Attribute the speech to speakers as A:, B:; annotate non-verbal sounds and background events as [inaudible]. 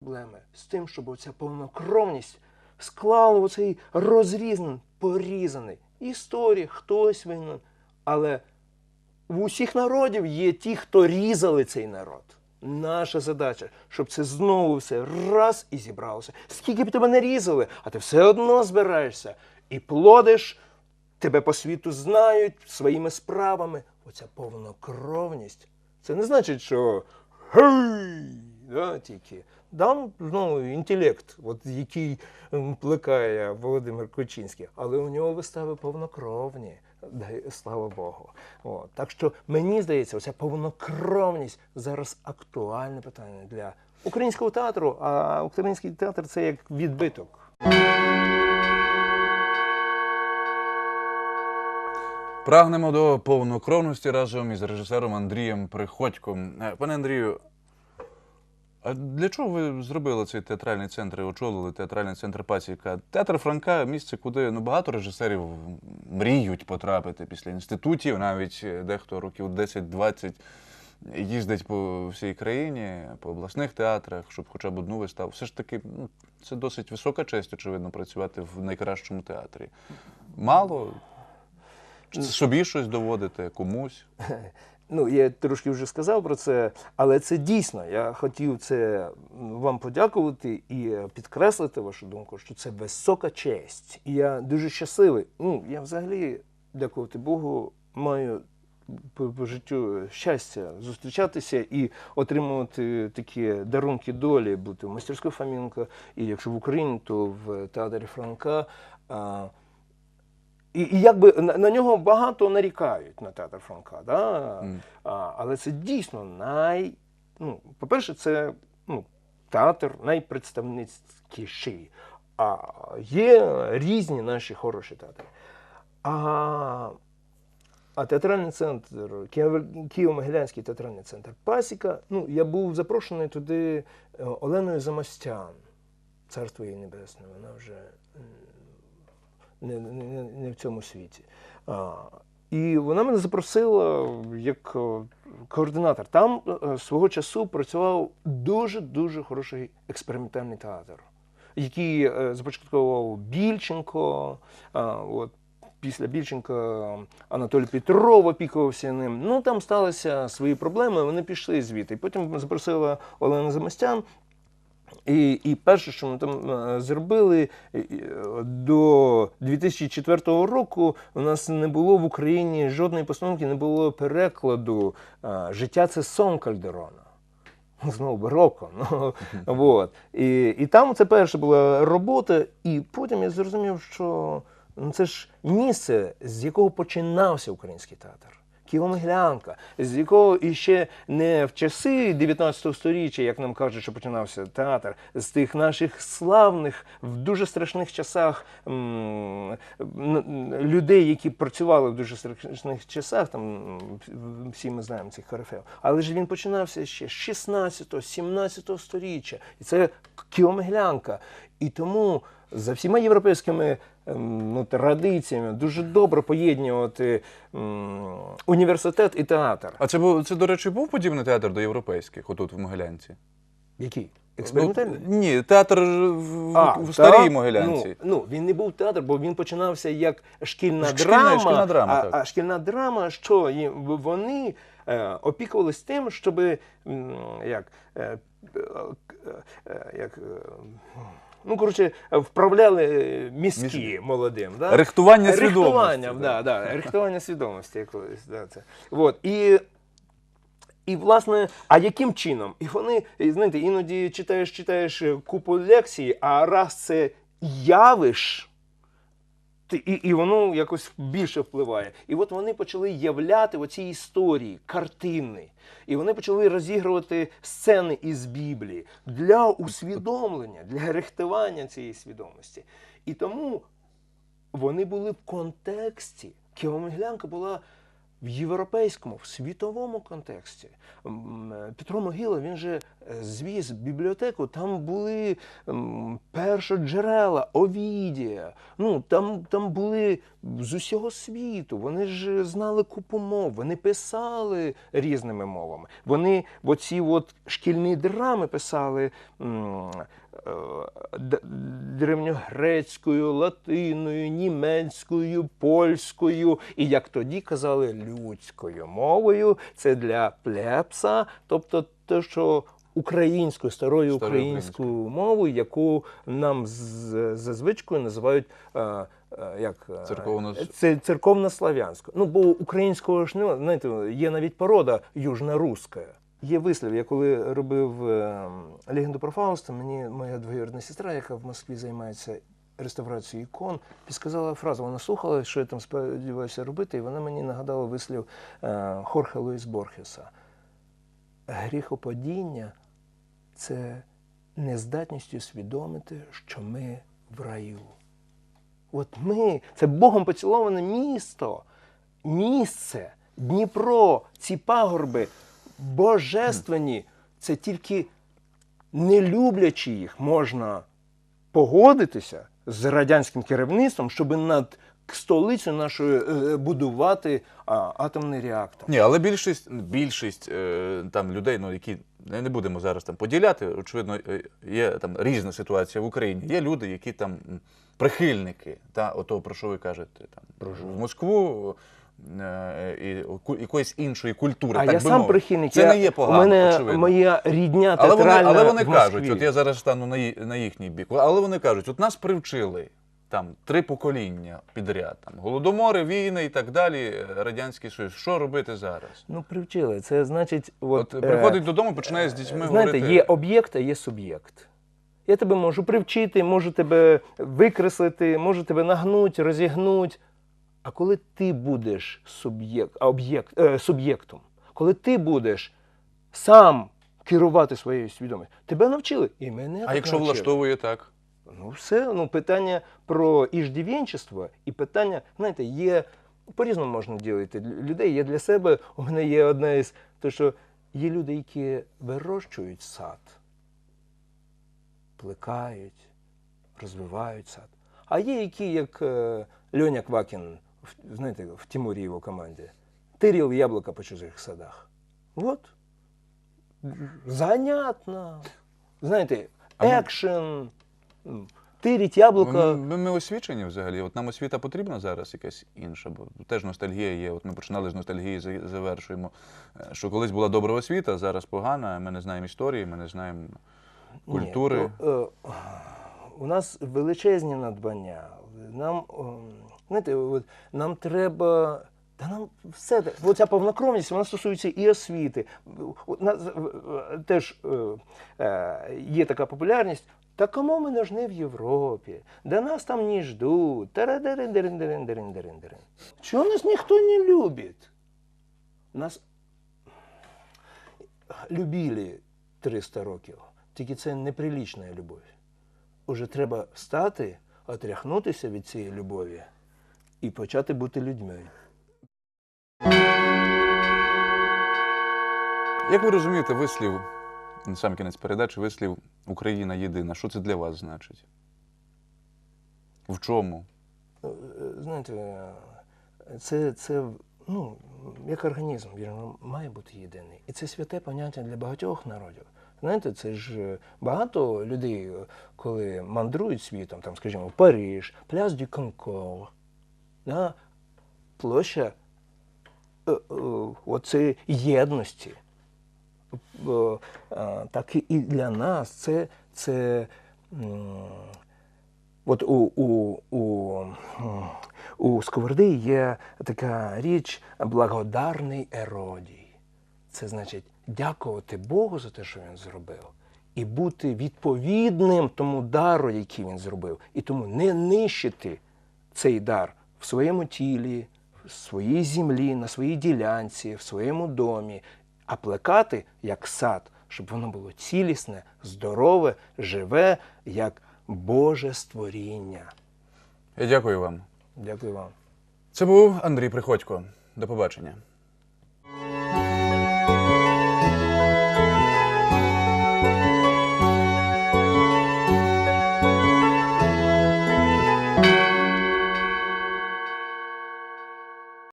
A: проблеми з тим, щоб оця повнокровність склала оцей розрізнений, порізаний. Історія, хтось винен. Але в усіх народів є ті, хто різали цей народ. Наша задача, щоб це знову все раз і зібралося. Скільки б тебе не різали, а ти все одно збираєшся і плодиш, тебе по світу знають своїми справами. Оця повнокровність. Це не значить, що гей, да, тільки. Дам ну, інтелект, от, який плекає Володимир Кочинський, але у нього вистави повнокровні. Слава Богу. От. Так що мені здається, оця повнокровність зараз актуальне питання для українського театру, а український театр це як відбиток.
B: Прагнемо до повнокровності разом із режисером Андрієм Приходьком. Е, Пане Андрію, а для чого ви зробили цей театральний центр і очолили театральний центр Пасіка? Театр Франка місце, куди ну, багато режисерів мріють потрапити після інститутів, навіть е, дехто років 10-20 їздить по всій країні, по обласних театрах, щоб хоча б одну виставу. Все ж таки, ну, це досить висока честь, очевидно, працювати в найкращому театрі. Мало? Чи собі щось доводите комусь? [laughs]
A: Ну, я трошки вже сказав про це, але це дійсно. Я хотів це вам подякувати і підкреслити вашу думку, що це висока честь. І я дуже щасливий. Ну, я взагалі, дякувати Богу, маю по, по життю щастя зустрічатися і отримувати такі дарунки долі, бути в мастерської Фомінка, і якщо в Україні, то в театрі Франка. А, і, і якби на, на нього багато нарікають на театр Франка, да?
B: Мгм.
A: а, але це дійсно най. Ну, по-перше, це ну, театр найпредставницькіший. А є різні наші хороші театри. А, а театральний центр, Києво- Києво-Могилянський театральний центр Пасіка. Ну, я був запрошений туди е, Оленою Замостян, царство її небесне. Вона вже не, не, не- в цьому світі. А, і вона мене запросила як е, координатор. Там е, свого часу працював дуже-дуже хороший експериментальний театр, який е, започаткував Більченко. А, от, після Більченка Анатолій Петров опікувався ним. Ну там сталися свої проблеми, вони пішли звідти. Потім запросила Олена Замостян. І, і перше, що ми там е, зробили, е, е, до 2004 року у нас не було в Україні жодної постановки, не було перекладу Життя це сон Кальдерона. Знову бароко. Ну, вот. і, і там це перша була робота, і потім я зрозумів, що ну, це ж місце, з якого починався український театр. Києво-Могилянка, з якого іще не в часи 19 століття, як нам кажуть, що починався театр, з тих наших славних, в дуже страшних часах м, людей, які працювали в дуже страшних часах, там всі ми знаємо цих корифеїв. Але ж він починався ще з 16-17 століття. І це Києво-Могилянка. І тому за всіма європейськими ем, ну, традиціями дуже добре поєднувати м, університет і театр.
B: А це був це, до речі, був подібний театр до європейських, отут в Могилянці?
A: Який? Експериментальний?
B: Ну, ні, театр в,
A: А,
B: в старій
A: так?
B: Могилянці.
A: Ну, ну, він не був театр, бо він починався як шкільна
B: Шкільна-
A: драма.
B: шкільна драма,
A: а,
B: так.
A: а шкільна драма, що вони е, опікувались тим, щоб як, е, як, е, ну, коротше, вправляли мізки молодим. Да?
B: Рихтування свідомості.
A: Рихтування, да, да, рихтування свідомості якоїсь. Да, це. От, і і, власне, а яким чином? І вони, знаєте, іноді читаєш, читаєш е, купу лекцій, а раз це явиш, і, і воно якось більше впливає. І от вони почали являти оці історії, картини. І вони почали розігрувати сцени із Біблії для усвідомлення, для рихтування цієї свідомості. І тому вони були в контексті. Києво-Могилянка була в європейському, в світовому контексті. Е, Петро Могила він же е, звіз бібліотеку, там були м, першоджерела, Овідія. Ну, там, там були з усього світу. Вони ж знали купу мов, вони писали різними мовами. Вони в оці от шкільні драми писали. Е, древньогрецькою, латиною, німецькою, польською і, як тоді казали, людською мовою. Це для плепса, тобто те, що українською, старою українською мовою, яку нам за звичкою називають. е, е, Як це церковно-слав'янською. Ну бо українського ж немає. Знаєте, є навіть порода южноруська. Є вислів. Я коли робив е, легенду про Фауста, мені моя двоюрідна сестра, яка в Москві займається реставрацією ікон, підсказала фразу. Вона слухала, що я там сподіваюся робити, і вона мені нагадала вислів е, Хорхе Луїс Борхеса. Гріхопадіння це нездатність усвідомити, що ми в раю. От ми, це Богом поціловане місто, місце, Дніпро, ці пагорби божественні. Це тільки не люблячи їх, можна погодитися з радянським керівництвом, щоб над столицею нашою е, будувати а, атомний реактор.
B: Ні, але більшість, більшість е, там людей, ну які не будемо зараз там поділяти. Очевидно, е, є там різна ситуація в Україні. Є люди, які там прихильники, та ото про що ви кажете, там в Москву. Е, І якоїсь іншої культури,
A: А
B: так
A: я
B: би
A: сам
B: мовити.
A: прихильник.
B: Це
A: я,
B: не є погано.
A: У мене
B: очевидно.
A: моя рідня
B: Але вони, але вони
A: в
B: кажуть, от я зараз стану на, на їхній бік, але вони кажуть, от нас привчили там три покоління підряд, там голодомори, війни і так далі, е, радянський союз. Що робити зараз?
A: Ну, привчили. Це значить, от,
B: От
A: е,
B: приходить додому, починає з дітьми
A: Знаєте,
B: говорити.
A: є об'єкт, а є суб'єкт. Я тебе можу привчити, можу тебе викреслити, можу тебе нагнути, розігнути. А коли ти будеш суб'єкт, об'єкт, е, суб'єктом, коли ти будеш сам керувати своєю свідомістю, тебе навчили. І мене
B: А
A: так
B: якщо
A: навчили.
B: влаштовує так?
A: Ну, все, ну, питання про іждів'янчество і питання, знаєте, є по-різному можна ділити людей. Є для себе, у мене є одна із, то що є люди, які вирощують сад, плекають, розвивають сад. А є які, як е, Льоня Квакін, в- знаєте, в Тимурі його команді, тирів яблука по чужих садах. От. Занятно. Знаєте, екшен, м, тирить яблука.
B: Ми, ми, ми освічені взагалі. От нам освіта потрібна зараз якась інша, бо теж ностальгія є. От ми починали з ностальгії, завершуємо. Е, Що колись була добра освіта, зараз погана. Ми не знаємо історії, ми не знаємо культури.
A: Ні, ну, е, у нас величезні надбання. Нам, ем, знаєте, от, нам треба. Та нам все оця повнокровність вона стосується і освіти. У нас теж е, е, є така популярність. Та кому ми нужны в Європі? Да нас там не ждуть. Чого нас ніхто не любить? Нас любили 300 років. Тільки це неприлічна любов. Уже треба встати, отряхнутися від цієї любові і почати бути людьми.
B: Як ви розумієте вислів, на сам кінець передачі, вислів Україна єдина? Що це для вас значить? В чому?
A: Е, Знаєте, це, це ну, як організм, він має бути єдиний. І це святе поняття для багатьох народів. Знаєте, це ж е, багато людей, коли мандрують світом, там, скажімо, Париж, Пляс дю Конкор, да, площа е, е, оцеї єдності. Так і для нас це, це От у, у, у, у Сковороди є така річ благодарний еродій. Це значить дякувати Богу за те, що він зробив, і бути відповідним тому дару, який він зробив, і тому не нищити цей дар в своєму тілі, в своїй землі, на своїй ділянці, в своєму домі, а плекати як сад, щоб воно було цілісне, здорове, живе, як Боже створіння.
B: Я дякую вам.
A: Дякую вам.
B: Це був Андрій Приходько. До побачення.